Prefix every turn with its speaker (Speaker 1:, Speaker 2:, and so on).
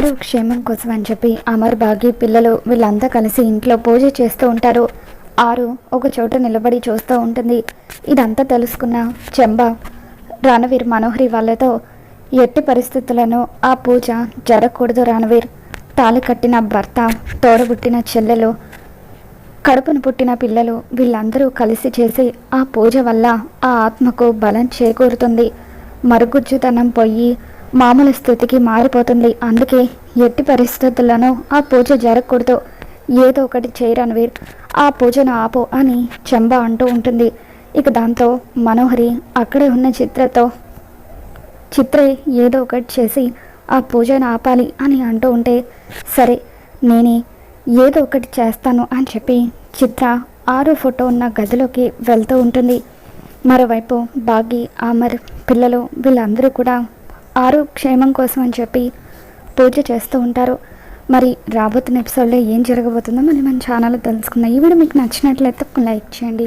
Speaker 1: ఆరు క్షేమం కోసం అని చెప్పి అమర్ బాగి పిల్లలు వీళ్ళంతా కలిసి ఇంట్లో పూజ చేస్తూ ఉంటారు. ఆరు ఒక చోట నిలబడి చూస్తూ ఉంటుంది. ఇదంతా తెలుసుకున్న చెంబ రణవీర్ మనోహరి వాళ్ళతో ఎట్టి పరిస్థితులను ఆ పూజ జరగకూడదు రణవీర్. తాళి కట్టిన భర్త తోడబుట్టిన చెల్లెలు కడుపును పుట్టిన పిల్లలు వీళ్ళందరూ కలిసి చేసి ఆ పూజ వల్ల ఆ ఆత్మకు బలం చేకూరుతుంది. మరుగుజ్జుతనం పోయి మామూలు స్థితికి మారిపోతుంది. అందుకే ఎట్టి పరిస్థితుల్లోనూ ఆ పూజ జరగకూడదు. ఏదో ఒకటి చేయరణవీర్ ఆ పూజను ఆపు అని చెంబ అంటూ ఉంటుంది. ఇక దాంతో మనోహరి అక్కడే ఉన్న చిత్రతో చిత్రే ఏదో ఒకటి చేసి ఆ పూజను ఆపాలి అని అంటూ ఉంటే సరే నేనే ఏదో ఒకటి చేస్తాను అని చెప్పి చిత్ర ఆరో ఫోటో ఉన్న గదిలోకి వెళ్తూ ఉంటుంది. మరోవైపు బాగి ఆమర్ పిల్లలు వీళ్ళందరూ కూడా ఆరు క్షేమం కోసం అని చెప్పి పూజ చేస్తూ ఉంటారు. మరి రాబోతున్న ఎపిసోడ్లో ఏం జరగబోతుందో మరి మన ఛానల్లో తెలుసుకుందాం. ఈ వీడియో మీకు నచ్చినట్లయితే లైక్ చేయండి.